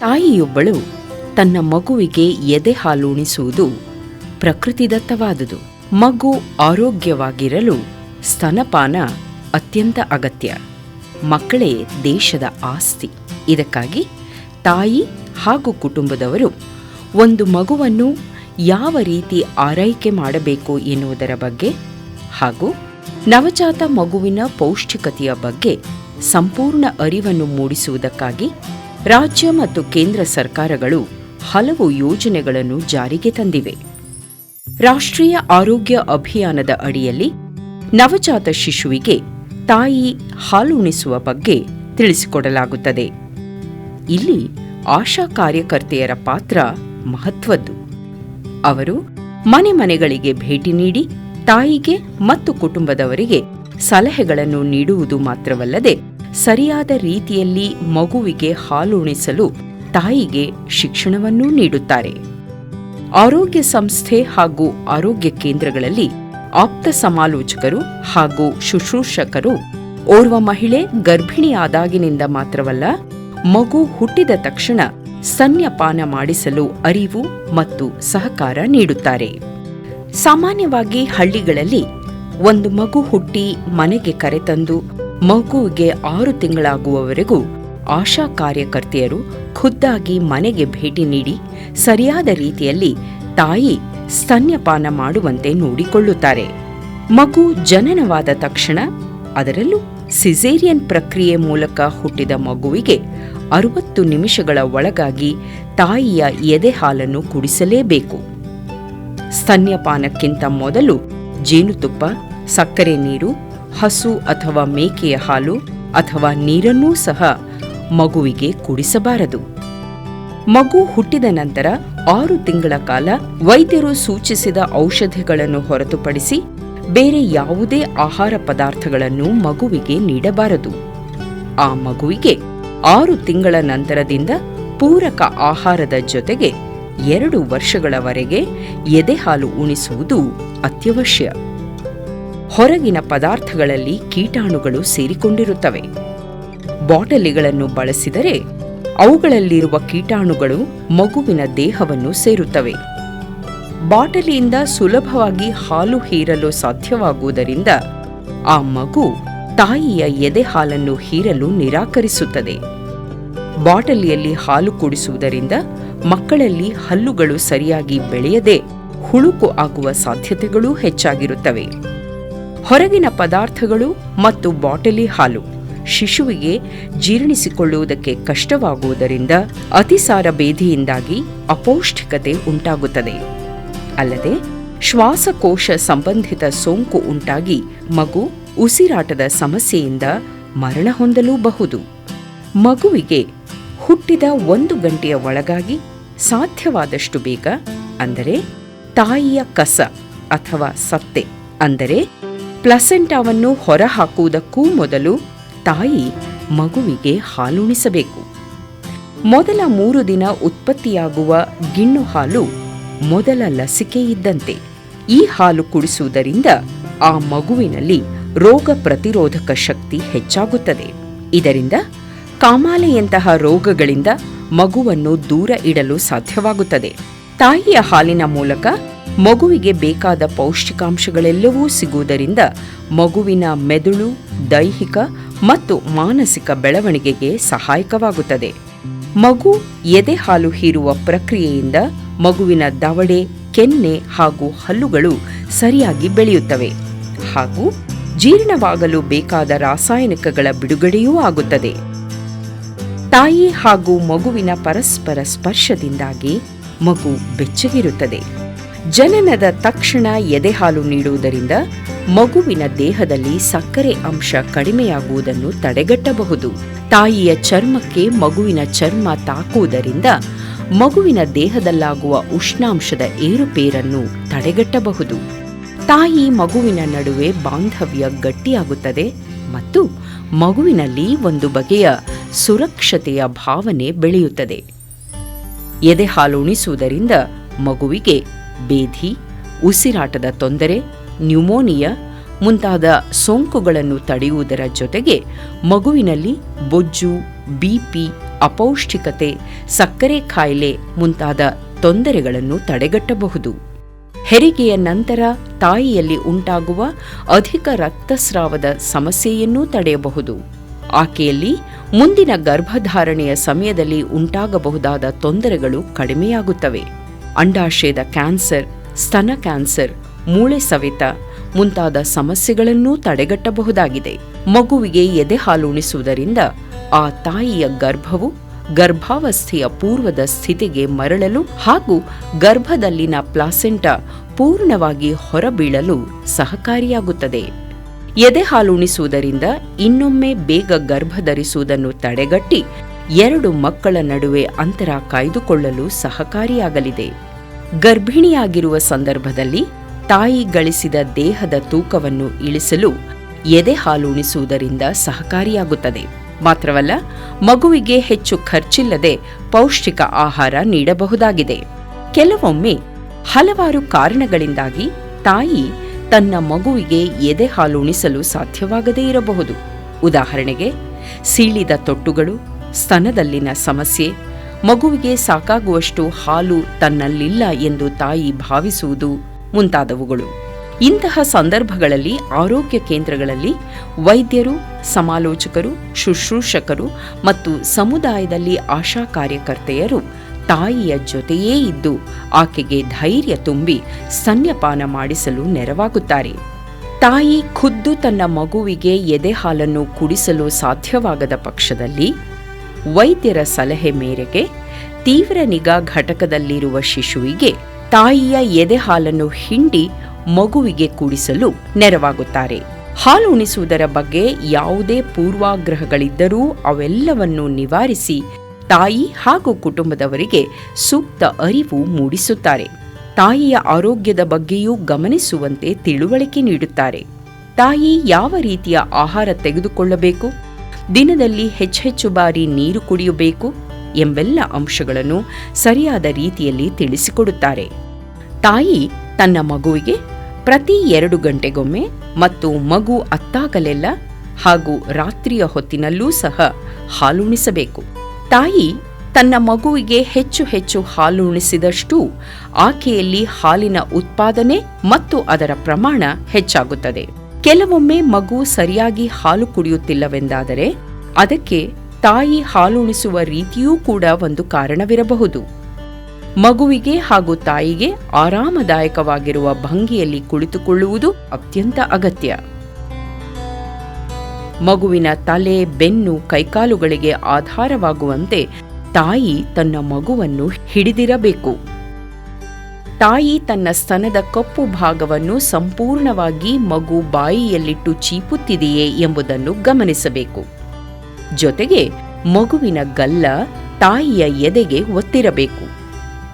ತಾಯಿಯೊಬ್ಬಳು ತನ್ನ ಮಗುವಿಗೆ ಎದೆ ಹಾಲುಣಿಸುವುದು ಪ್ರಕೃತಿದತ್ತವಾದುದು. ಮಗು ಆರೋಗ್ಯವಾಗಿರಲು ಸ್ತನಪಾನ ಅತ್ಯಂತ ಅಗತ್ಯ. ಮಕ್ಕಳೇ ದೇಶದ ಆಸ್ತಿ. ಇದಕ್ಕಾಗಿ ತಾಯಿ ಹಾಗೂ ಕುಟುಂಬದವರು ಒಂದು ಮಗುವನ್ನು ಯಾವ ರೀತಿ ಆರೈಕೆ ಮಾಡಬೇಕು ಎನ್ನುವುದರ ಬಗ್ಗೆ ಹಾಗೂ ನವಜಾತ ಮಗುವಿನ ಪೌಷ್ಟಿಕತೆಯ ಬಗ್ಗೆ ಸಂಪೂರ್ಣ ಅರಿವನ್ನು ಮೂಡಿಸುವುದಕ್ಕಾಗಿ ರಾಜ್ಯ ಮತ್ತು ಕೇಂದ್ರ ಸರ್ಕಾರಗಳು ಹಲವು ಯೋಜನೆಗಳನ್ನು ಜಾರಿಗೆ ತಂದಿವೆ. ರಾಷ್ಟ್ರೀಯ ಆರೋಗ್ಯ ಅಭಿಯಾನದ ಅಡಿಯಲ್ಲಿ ನವಜಾತ ಶಿಶುವಿಗೆ ತಾಯಿ ಹಾಲುಣಿಸುವ ಬಗ್ಗೆ ತಿಳಿಸಿಕೊಡಲಾಗುತ್ತದೆ. ಇಲ್ಲಿ ಆಶಾ ಕಾರ್ಯಕರ್ತೆಯರ ಪಾತ್ರ ಮಹತ್ವದ್ದು. ಅವರು ಮನೆ ಮನೆಗಳಿಗೆ ಭೇಟಿ ನೀಡಿ ತಾಯಿಗೆ ಮತ್ತು ಕುಟುಂಬದವರಿಗೆ ಸಲಹೆಗಳನ್ನು ನೀಡುವುದು ಮಾತ್ರವಲ್ಲದೆ ಸರಿಯಾದ ರೀತಿಯಲ್ಲಿ ಮಗುವಿಗೆ ಹಾಲುಣಿಸಲು ತಾಯಿಗೆ ಶಿಕ್ಷಣವನ್ನೂ ನೀಡುತ್ತಾರೆ. ಆರೋಗ್ಯ ಸಂಸ್ಥೆ ಹಾಗೂ ಆರೋಗ್ಯ ಕೇಂದ್ರಗಳಲ್ಲಿ ಆಪ್ತ ಸಮಾಲೋಚಕರು ಹಾಗೂ ಶುಶ್ರೂಷಕರು ಓರ್ವ ಮಹಿಳೆ ಗರ್ಭಿಣಿಯಾದಾಗಿನಿಂದ ಮಾತ್ರವಲ್ಲ, ಮಗು ಹುಟ್ಟಿದ ತಕ್ಷಣ ಸನ್ಯಪಾನ ಮಾಡಿಸಲು ಅರಿವು ಮತ್ತು ಸಹಕಾರ ನೀಡುತ್ತಾರೆ. ಸಾಮಾನ್ಯವಾಗಿ ಹಳ್ಳಿಗಳಲ್ಲಿ ಒಂದು ಮಗು ಹುಟ್ಟಿ ಮನೆಗೆ ಕರೆತಂದು ಮಗುವಿಗೆ ಆರು ತಿಂಗಳಾಗುವವರೆಗೂ ಆಶಾ ಕಾರ್ಯಕರ್ತೆಯರು ಖುದ್ದಾಗಿ ಮನೆಗೆ ಭೇಟಿ ನೀಡಿ ಸರಿಯಾದ ರೀತಿಯಲ್ಲಿ ತಾಯಿ ಸ್ತನ್ಯಪಾನ ಮಾಡುವಂತೆ ನೋಡಿಕೊಳ್ಳುತ್ತಾರೆ. ಮಗು ಜನನವಾದ ತಕ್ಷಣ ಅದರಲ್ಲೂ ಸಿಸೇರಿಯನ್ ಪ್ರಕ್ರಿಯೆ ಮೂಲಕ ಹುಟ್ಟಿದ ಮಗುವಿಗೆ ಅರವತ್ತು ನಿಮಿಷಗಳ ಒಳಗಾಗಿ ತಾಯಿಯ ಎದೆ ಹಾಲನ್ನು ಕುಡಿಸಲೇಬೇಕು. ಸ್ತನ್ಯಪಾನಕ್ಕಿಂತ ಮೊದಲು ಜೇನುತುಪ್ಪ, ಸಕ್ಕರೆ ನೀರು ಹಸು ಅಥವಾ ಮೇಕೆಯ ಹಾಲು ಅಥವಾ ನೀರನ್ನೂ ಸಹ ಮಗುವಿಗೆ ಕುಡಿಸಬಾರದು. ಮಗು ಹುಟ್ಟಿದ ನಂತರ ಆರು ತಿಂಗಳ ಕಾಲ ವೈದ್ಯರು ಸೂಚಿಸಿದ ಔಷಧಿಗಳನ್ನು ಹೊರತುಪಡಿಸಿ ಬೇರೆ ಯಾವುದೇ ಆಹಾರ ಪದಾರ್ಥಗಳನ್ನು ಮಗುವಿಗೆ ನೀಡಬಾರದು. ಆ ಮಗುವಿಗೆ ಆರು ತಿಂಗಳ ನಂತರದಿಂದ ಪೂರಕ ಆಹಾರದ ಜೊತೆಗೆ ಎರಡು ವರ್ಷಗಳವರೆಗೆ ಎದೆಹಾಲು ಉಣಿಸುವುದು ಅತ್ಯವಶ್ಯ. ಹೊರಗಿನ ಪದಾರ್ಥಗಳಲ್ಲಿ ಕೀಟಾಣುಗಳು ಸೇರಿಕೊಂಡಿರುತ್ತವೆ. ಬಾಟಲಿಗಳನ್ನು ಬಳಸಿದರೆ ಅವುಗಳಲ್ಲಿರುವ ಕೀಟಾಣುಗಳು ಮಗುವಿನ ದೇಹವನ್ನು ಸೇರುತ್ತವೆ. ಬಾಟಲಿಯಿಂದ ಸುಲಭವಾಗಿ ಹಾಲು ಹೀರಲು ಸಾಧ್ಯವಾಗುವುದರಿಂದ ಆ ಮಗು ತಾಯಿಯ ಎದೆ ಹಾಲನ್ನು ಹೀರಲು ನಿರಾಕರಿಸುತ್ತದೆ. ಬಾಟಲಿಯಲ್ಲಿ ಹಾಲು ಕುಡಿಸುವುದರಿಂದ ಮಕ್ಕಳಲ್ಲಿ ಹಲ್ಲುಗಳು ಸರಿಯಾಗಿ ಬೆಳೆಯದೆ ಹುಳುಕು ಆಗುವ ಸಾಧ್ಯತೆಗಳೂ ಹೆಚ್ಚಾಗಿರುತ್ತವೆ. ಹೊರಗಿನ ಪದಾರ್ಥಗಳು ಮತ್ತು ಬಾಟಲಿ ಹಾಲು. ಶಿಶುವಿಗೆ ಜೀರ್ಣಿಸಿಕೊಳ್ಳುವುದಕ್ಕೆ ಕಷ್ಟವಾಗುವುದರಿಂದ ಅತಿಸಾರ ಬೇಧಿಯಿಂದಾಗಿ ಅಪೌಷ್ಟಿಕತೆ ಉಂಟಾಗುತ್ತದೆ. ಅಲ್ಲದೆ ಶ್ವಾಸಕೋಶ ಸಂಬಂಧಿತ ಸೋಂಕು ಉಂಟಾಗಿ ಮಗು ಉಸಿರಾಟದ ಸಮಸ್ಯೆಯಿಂದ ಮರಣ ಹೊಂದಲೂಬಹುದು. ಮಗುವಿಗೆ ಹುಟ್ಟಿದ ಒಂದು ಗಂಟೆಯ ಒಳಗಾಗಿ ಸಾಧ್ಯವಾದಷ್ಟು ಬೇಗ, ಅಂದರೆ ತಾಯಿಯ ಕಸ ಅಥವಾ ಸತ್ತೆ, ಅಂದರೆ ಪ್ಲಸೆಂಟಾವನ್ನು ಹೊರಹಾಕುವುದಕ್ಕೂ ಮೊದಲು ತಾಯಿ ಮಗುವಿಗೆ ಹಾಲುಣಿಸಬೇಕು. ಮೊದಲ ಮೂರು ದಿನ ಉತ್ಪತ್ತಿಯಾಗುವ ಗಿಣ್ಣು ಹಾಲು ಮೊದಲ ಲಸಿಕೆ ಇದ್ದಂತೆ. ಈ ಹಾಲು ಕುಡಿಸುವುದರಿಂದ ಆ ಮಗುವಿನಲ್ಲಿ ರೋಗ ಪ್ರತಿರೋಧಕ ಶಕ್ತಿ ಹೆಚ್ಚಾಗುತ್ತದೆ. ಇದರಿಂದ ಕಾಮಾಲೆಯಂತಹ ರೋಗಗಳಿಂದ ಮಗುವನ್ನು ದೂರ ಇಡಲು ಸಾಧ್ಯವಾಗುತ್ತದೆ. ತಾಯಿಯ ಹಾಲಿನ ಮೂಲಕ ಮಗುವಿಗೆ ಬೇಕಾದ ಪೌಷ್ಟಿಕಾಂಶಗಳೆಲ್ಲವೂ ಸಿಗುವುದರಿಂದ ಮಗುವಿನ ಮೆದುಳು, ದೈಹಿಕ ಮತ್ತು ಮಾನಸಿಕ ಬೆಳವಣಿಗೆಗೆ ಸಹಾಯಕವಾಗುತ್ತದೆ. ಮಗು ಎದೆ ಹಾಲು ಹೀರುವ ಪ್ರಕ್ರಿಯೆಯಿಂದ ಮಗುವಿನ ದವಡೆ, ಕೆನ್ನೆ ಹಾಗೂ ಹಲ್ಲುಗಳು ಸರಿಯಾಗಿ ಬೆಳೆಯುತ್ತವೆ ಹಾಗೂ ಜೀರ್ಣವಾಗಲು ಬೇಕಾದ ರಾಸಾಯನಿಕಗಳ ಬಿಡುಗಡೆಯೂ ಆಗುತ್ತದೆ. ತಾಯಿ ಹಾಗೂ ಮಗುವಿನ ಪರಸ್ಪರ ಸ್ಪರ್ಶದಿಂದಾಗಿ ಮಗು ಬೆಚ್ಚಗಿರುತ್ತದೆ. ಜನನದ ತಕ್ಷಣ ಎದೆಹಾಲು ನೀಡುವುದರಿಂದ ಮಗುವಿನ ದೇಹದಲ್ಲಿ ಸಕ್ಕರೆ ಅಂಶ ಕಡಿಮೆಯಾಗುವುದನ್ನು ತಡೆಗಟ್ಟಬಹುದು. ತಾಯಿಯ ಚರ್ಮಕ್ಕೆ ಮಗುವಿನ ಚರ್ಮ ತಾಕುವುದರಿಂದ ಮಗುವಿನ ದೇಹದಲ್ಲಾಗುವ ಉಷ್ಣಾಂಶದ ಏರುಪೇರನ್ನು ತಡೆಗಟ್ಟಬಹುದು. ತಾಯಿ ಮಗುವಿನ ನಡುವೆ ಬಾಂಧವ್ಯ ಗಟ್ಟಿಯಾಗುತ್ತದೆ ಮತ್ತು ಮಗುವಿನಲ್ಲಿ ಒಂದು ಬಗೆಯ ಸುರಕ್ಷತೆಯ ಭಾವನೆ ಬೆಳೆಯುತ್ತದೆ. ಎದೆ ಹಾಲು ಉಣಿಸುವುದರಿಂದ ಮಗುವಿಗೆ ಬೇಧಿ, ಉಸಿರಾಟದ ತೊಂದರೆ, ನ್ಯೂಮೋನಿಯಾ ಮುಂತಾದ ಸೋಂಕುಗಳನ್ನು ತಡೆಯುವುದರ ಜೊತೆಗೆ ಮಗುವಿನಲ್ಲಿ ಬೊಜ್ಜು ಬಿಪಿ ಅಪೌಷ್ಟಿಕತೆ, ಸಕ್ಕರೆ ಕಾಯಿಲೆ ಮುಂತಾದ ತೊಂದರೆಗಳನ್ನು ತಡೆಗಟ್ಟಬಹುದು. ಹೆರಿಗೆಯ ನಂತರ ತಾಯಿಯಲ್ಲಿ ಉಂಟಾಗುವ ಅಧಿಕ ರಕ್ತಸ್ರಾವದ ಸಮಸ್ಯೆಯನ್ನೂ ತಡೆಯಬಹುದು. ಆಕೆಯಲ್ಲಿ ಮುಂದಿನ ಗರ್ಭಧಾರಣೆಯ ಸಮಯದಲ್ಲಿ ಉಂಟಾಗಬಹುದಾದ ತೊಂದರೆಗಳು ಕಡಿಮೆಯಾಗುತ್ತವೆ. ಅಂಡಾಶಯದ ಕ್ಯಾನ್ಸರ್, ಸ್ತನ ಕ್ಯಾನ್ಸರ್, ಮೂಳೆ ಸವೆತ ಮುಂತಾದ ಸಮಸ್ಯೆಗಳನ್ನೂ ತಡೆಗಟ್ಟಬಹುದಾಗಿದೆ. ಮಗುವಿಗೆ ಎದೆ ಹಾಲು ಉಣಿಸುವುದರಿಂದ ಆ ತಾಯಿಯ ಗರ್ಭವು ಗರ್ಭಾವಸ್ಥೆಯ ಪೂರ್ವದ ಸ್ಥಿತಿಗೆ ಮರಳಲು ಹಾಗೂ ಗರ್ಭದಲ್ಲಿನ ಪ್ಲಾಸೆಂಟಾ ಪೂರ್ಣವಾಗಿ ಹೊರಬೀಳಲು ಸಹಕಾರಿಯಾಗುತ್ತದೆ. ಎದೆ ಹಾಲುಣಿಸುವುದರಿಂದ ಇನ್ನೊಮ್ಮೆ ಬೇಗ ಗರ್ಭಧರಿಸುವುದನ್ನು ತಡೆಗಟ್ಟಿ ಎರಡು ಮಕ್ಕಳ ನಡುವೆ ಅಂತರ ಕಾಯ್ದುಕೊಳ್ಳಲು ಸಹಕಾರಿಯಾಗಲಿದೆ. ಗರ್ಭಿಣಿಯಾಗಿರುವ ಸಂದರ್ಭದಲ್ಲಿ ತಾಯಿ ಗಳಿಸಿದ ದೇಹದ ತೂಕವನ್ನು ಇಳಿಸಲು ಎದೆ ಹಾಲುಣಿಸುವುದರಿಂದ ಸಹಕಾರಿಯಾಗುತ್ತದೆ. ಮಾತ್ರವಲ್ಲ, ಮಗುವಿಗೆ ಹೆಚ್ಚು ಖರ್ಚಿಲ್ಲದೆ ಪೌಷ್ಟಿಕ ಆಹಾರ ನೀಡಬಹುದಾಗಿದೆ. ಕೆಲವೊಮ್ಮೆ ಹಲವಾರು ಕಾರಣಗಳಿಂದಾಗಿ ತಾಯಿ ತನ್ನ ಮಗುವಿಗೆ ಎದೆ ಹಾಲುಣಿಸಲು ಸಾಧ್ಯವಾಗದೇ ಇರಬಹುದು. ಉದಾಹರಣೆಗೆ, ಸೀಳಿದ ತೊಟ್ಟುಗಳು ಸ್ತನದಲ್ಲಿನ ಸಮಸ್ಯೆ. ಮಗುವಿಗೆ ಸಾಕಾಗುವಷ್ಟು ಹಾಲು ತನ್ನಲ್ಲಿಲ್ಲ ಎಂದು ತಾಯಿ ಭಾವಿಸುವುದು ಮುಂತಾದವುಗಳು. ಇಂತಹ ಸಂದರ್ಭಗಳಲ್ಲಿ ಆರೋಗ್ಯ ಕೇಂದ್ರಗಳಲ್ಲಿ ವೈದ್ಯರು, ಸಮಾಲೋಚಕರು, ಶುಶ್ರೂಷಕರು ಮತ್ತು ಸಮುದಾಯದಲ್ಲಿ ಆಶಾ ಕಾರ್ಯಕರ್ತೆಯರು ತಾಯಿಯ ಜೊತೆಯೇ ಇದ್ದು ಆಕೆಗೆ ಧೈರ್ಯ ತುಂಬಿ ಸ್ತನ್ಯಪಾನ ಮಾಡಿಸಲು ನೆರವಾಗುತ್ತಾರೆ. ತಾಯಿ ಖುದ್ದು ತನ್ನ ಮಗುವಿಗೆ ಎದೆ ಹಾಲನ್ನು ಕುಡಿಸಲು ಸಾಧ್ಯವಾಗದ ಪಕ್ಷದಲ್ಲಿ ವೈದ್ಯರ ಸಲಹೆ ಮೇರೆಗೆ ತೀವ್ರ ನಿಗಾ ಘಟಕದಲ್ಲಿರುವ ಶಿಶುವಿಗೆ ತಾಯಿಯ ಎದೆ ಹಾಲನ್ನು ಹಿಂಡಿ ಮಗುವಿಗೆ ಕೂಡಿಸಲು ನೆರವಾಗುತ್ತಾರೆ. ಹಾಲು ಉಣಿಸುವುದರ ಬಗ್ಗೆ ಯಾವುದೇ ಪೂರ್ವಾಗ್ರಹಗಳಿದ್ದರೂ ಅವೆಲ್ಲವನ್ನು ನಿವಾರಿಸಿ ತಾಯಿ ಹಾಗೂ ಕುಟುಂಬದವರಿಗೆ ಸೂಕ್ತ ಅರಿವು ಮೂಡಿಸುತ್ತಾರೆ. ತಾಯಿಯ ಆರೋಗ್ಯದ ಬಗ್ಗೆಯೂ ಗಮನಿಸುವಂತೆ ತಿಳುವಳಿಕೆ ನೀಡುತ್ತಾರೆ. ತಾಯಿ ಯಾವ ರೀತಿಯ ಆಹಾರ ತೆಗೆದುಕೊಳ್ಳಬೇಕು? ದಿನದಲ್ಲಿ ಹೆಚ್ಚೆಚ್ಚು ಬಾರಿ ನೀರು ಕುಡಿಯಬೇಕು ಎಂಬೆಲ್ಲ ಅಂಶಗಳನ್ನು ಸರಿಯಾದ ರೀತಿಯಲ್ಲಿ ತಿಳಿಸಿಕೊಡುತ್ತಾರೆ. ತಾಯಿ ತನ್ನ ಮಗುವಿಗೆ ಪ್ರತಿ ಎರಡು ಗಂಟೆಗೊಮ್ಮೆ ಮತ್ತು ಮಗು ಅತ್ತಾಗಲೆಲ್ಲ ಹಾಗೂ ರಾತ್ರಿಯ ಹೊತ್ತಿನಲ್ಲೂ ಸಹ ಹಾಲುಣಿಸಬೇಕು ತಾಯಿ ತನ್ನ ಮಗುವಿಗೆ ಹೆಚ್ಚು ಹೆಚ್ಚು ಹಾಲು ಉಣಿಸಿದಷ್ಟೂ ಆಕೆಯಲ್ಲಿ ಹಾಲಿನ ಉತ್ಪಾದನೆ ಮತ್ತು ಅದರ ಪ್ರಮಾಣ ಹೆಚ್ಚಾಗುತ್ತದೆ. ಕೆಲವೊಮ್ಮೆ ಮಗು ಸರಿಯಾಗಿ ಹಾಲು ಕುಡಿಯುತ್ತಿಲ್ಲವೆಂದಾದರೆ ಅದಕ್ಕೆ ತಾಯಿ ಹಾಲುಣಿಸುವ ರೀತಿಯೂ ಕೂಡ ಒಂದು ಕಾರಣವಿರಬಹುದು. ಮಗುವಿಗೆ ಹಾಗೂ ತಾಯಿಗೆ ಆರಾಮದಾಯಕವಾಗಿರುವ ಭಂಗಿಯಲ್ಲಿ ಕುಳಿತುಕೊಳ್ಳುವುದು ಅತ್ಯಂತ ಅಗತ್ಯ. ಮಗುವಿನ ತಲೆ, ಬೆನ್ನು, ಕೈಕಾಲುಗಳಿಗೆ ಆಧಾರವಾಗುವಂತೆ ತಾಯಿ ತನ್ನ ಮಗುವನ್ನು ಹಿಡಿದಿರಬೇಕು. ತಾಯಿ ತನ್ನ ಸ್ತನದ ಕಪ್ಪು ಭಾಗವನ್ನು ಸಂಪೂರ್ಣವಾಗಿ ಮಗು ಬಾಯಿಯಲ್ಲಿಟ್ಟು ಚೀಪುತ್ತಿದೆಯೇ ಎಂಬುದನ್ನು ಗಮನಿಸಬೇಕು. ಜೊತೆಗೆ ಮಗುವಿನ ಗಲ್ಲ ತಾಯಿಯ ಎದೆಗೆ ಒತ್ತಿರಬೇಕು.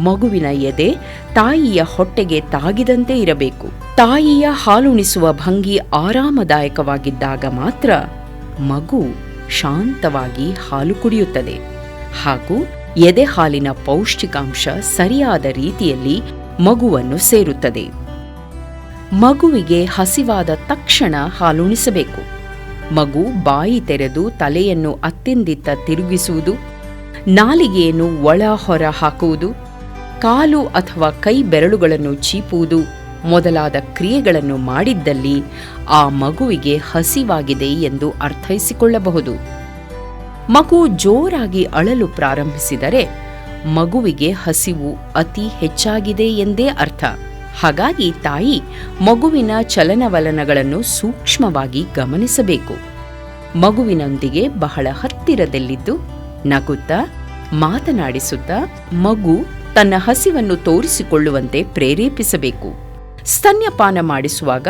ಮಗುವಿನ ಎದೆ ತಾಯಿಯ ಹೊಟ್ಟೆಗೆ ತಾಗಿದಂತೆ ಇರಬೇಕು. ತಾಯಿಯ ಹಾಲುಣಿಸುವ ಭಂಗಿ ಆರಾಮದಾಯಕವಾಗಿದ್ದಾಗ ಮಾತ್ರ ಮಗು ಶಾಂತವಾಗಿ ಹಾಲು ಕುಡಿಯುತ್ತದೆ. ಹಾಗೂ ಎದೆ ಹಾಲಿನ ಪೌಷ್ಟಿಕಾಂಶ ಸರಿಯಾದ ರೀತಿಯಲ್ಲಿ ಮಗುವನ್ನು ಸೇರುತ್ತದೆ. ಮಗುವಿಗೆ ಹಸಿವಾದ ತಕ್ಷಣ ಹಾಲುಣಿಸಬೇಕು. ಮಗು ಬಾಯಿ ತೆರೆದು ತಲೆಯನ್ನು ಅತ್ತಿಂದಿತ್ತ ತಿರುಗಿಸುವುದು, ನಾಲಿಗೆಯನ್ನು ಒಳ ಹೊರ ಹಾಕುವುದು, ಕಾಲು ಅಥವಾ ಕೈ ಬೆರಳುಗಳನ್ನು ಚೀಪುವುದು ಮೊದಲಾದ ಕ್ರಿಯೆಗಳನ್ನು ಮಾಡಿದ್ದಲ್ಲಿ ಆ ಮಗುವಿಗೆ ಹಸಿವಾಗಿದೆ ಎಂದು ಅರ್ಥೈಸಿಕೊಳ್ಳಬಹುದು. ಮಗು ಜೋರಾಗಿ ಅಳಲು ಪ್ರಾರಂಭಿಸಿದರೆ ಮಗುವಿಗೆ ಹಸಿವು ಅತಿ ಹೆಚ್ಚಾಗಿದೆ ಎಂದೇ ಅರ್ಥ. ಹಾಗಾಗಿ ತಾಯಿ ಮಗುವಿನ ಚಲನವಲನಗಳನ್ನು ಸೂಕ್ಷ್ಮವಾಗಿ ಗಮನಿಸಬೇಕು. ಮಗುವಿನೊಂದಿಗೆ ಬಹಳ ಹತ್ತಿರದಲ್ಲಿದ್ದು ನಗುತ್ತಾ, ಮಾತನಾಡಿಸುತ್ತಾ ಮಗು ತನ್ನ ಹಸಿವನ್ನು ತೋರಿಸಿಕೊಳ್ಳುವಂತೆ ಪ್ರೇರೇಪಿಸಬೇಕು. ಸ್ತನ್ಯಪಾನ ಮಾಡಿಸುವಾಗ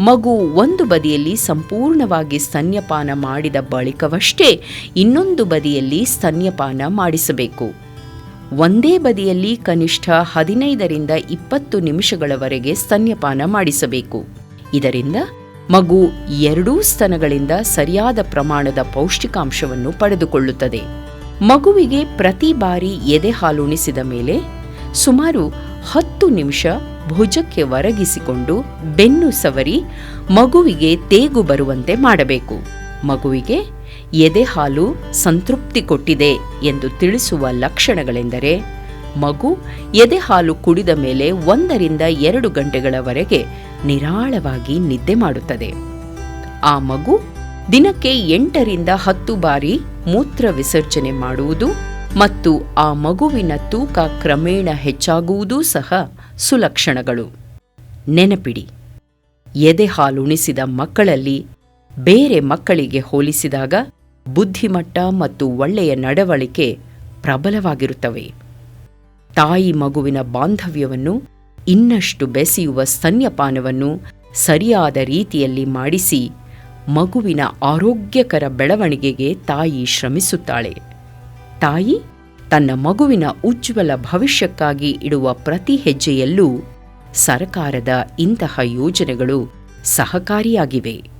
ಮಗು ಒಂದು ಬದಿಯಲ್ಲಿ ಸಂಪೂರ್ಣವಾಗಿ ಸ್ತನ್ಯಪಾನ ಮಾಡಿದ ಬಳಿಕವಷ್ಟೇ ಇನ್ನೊಂದು ಬದಿಯಲ್ಲಿ ಸ್ತನ್ಯಪಾನ ಮಾಡಿಸಬೇಕು. ಒಂದೇ ಬದಿಯಲ್ಲಿ ಕನಿಷ್ಠ ಹದಿನೈದರಿಂದ ಇಪ್ಪತ್ತು ನಿಮಿಷಗಳವರೆಗೆ ಸ್ತನ್ಯಪಾನ ಮಾಡಿಸಬೇಕು. ಇದರಿಂದ ಮಗು ಎರಡೂ ಸ್ತನಗಳಿಂದ ಸರಿಯಾದ ಪ್ರಮಾಣದ ಪೌಷ್ಟಿಕಾಂಶವನ್ನು ಪಡೆದುಕೊಳ್ಳುತ್ತದೆ. ಮಗುವಿಗೆ ಪ್ರತಿ ಬಾರಿ ಎದೆ ಹಾಲುಣಿಸಿದ ಮೇಲೆ ಸುಮಾರು ಹತ್ತು ನಿಮಿಷ ಭುಜಕ್ಕೆ ಒರಗಿಸಿಕೊಂಡು ಬೆನ್ನು ಸವರಿ ಮಗುವಿಗೆ ತೇಗು ಬರುವಂತೆ ಮಾಡಬೇಕು. ಮಗುವಿಗೆ ಎದೆಹಾಲು ಸಂತೃಪ್ತಿ ಕೊಟ್ಟಿದೆ ಎಂದು ತಿಳಿಸುವ ಲಕ್ಷಣಗಳೆಂದರೆ, ಮಗು ಎದೆಹಾಲು ಕುಡಿದ ಮೇಲೆ ಒಂದರಿಂದ ಎರಡು ಗಂಟೆಗಳವರೆಗೆ ನಿರಾಳವಾಗಿ ನಿದ್ದೆ ಮಾಡುತ್ತದೆ. ಆ ಮಗು ದಿನಕ್ಕೆ ಎಂಟರಿಂದ ಹತ್ತು ಬಾರಿ ಮೂತ್ರ ವಿಸರ್ಜನೆ ಮಾಡುವುದು ಮತ್ತು ಆ ಮಗುವಿನ ತೂಕ ಕ್ರಮೇಣ ಹೆಚ್ಚಾಗುವುದೂ ಸಹ ಸುಲಕ್ಷಣಗಳು. ನೆನಪಿಡಿ, ಎದೆ ಹಾಲುಣಿಸಿದ ಮಕ್ಕಳಲ್ಲಿ ಬೇರೆ ಮಕ್ಕಳಿಗೆ ಹೋಲಿಸಿದಾಗ ಬುದ್ಧಿಮಟ್ಟ ಮತ್ತು ಒಳ್ಳೆಯ ನಡವಳಿಕೆ ಪ್ರಬಲವಾಗಿರುತ್ತವೆ. ತಾಯಿ ಮಗುವಿನ ಬಾಂಧವ್ಯವನ್ನು, ಇನ್ನಷ್ಟು ಬೆಸೆಯುವ ಸ್ತನ್ಯಪಾನವನ್ನು ಸರಿಯಾದ ರೀತಿಯಲ್ಲಿ ಮಾಡಿಸಿ ಮಗುವಿನ ಆರೋಗ್ಯಕರ ಬೆಳವಣಿಗೆಗೆ ತಾಯಿ ಶ್ರಮಿಸುತ್ತಾಳೆ. ತಾಯಿ, ತನ್ನ ಮಗುವಿನ ಉಜ್ವಲ ಭವಿಷ್ಯಕ್ಕಾಗಿ ಇಡುವ ಪ್ರತಿ ಹೆಜ್ಜೆಯಲ್ಲೂ ಸರಕಾರದ ಇಂತಹ ಯೋಜನೆಗಳು ಸಹಕಾರಿಯಾಗಿವೆ.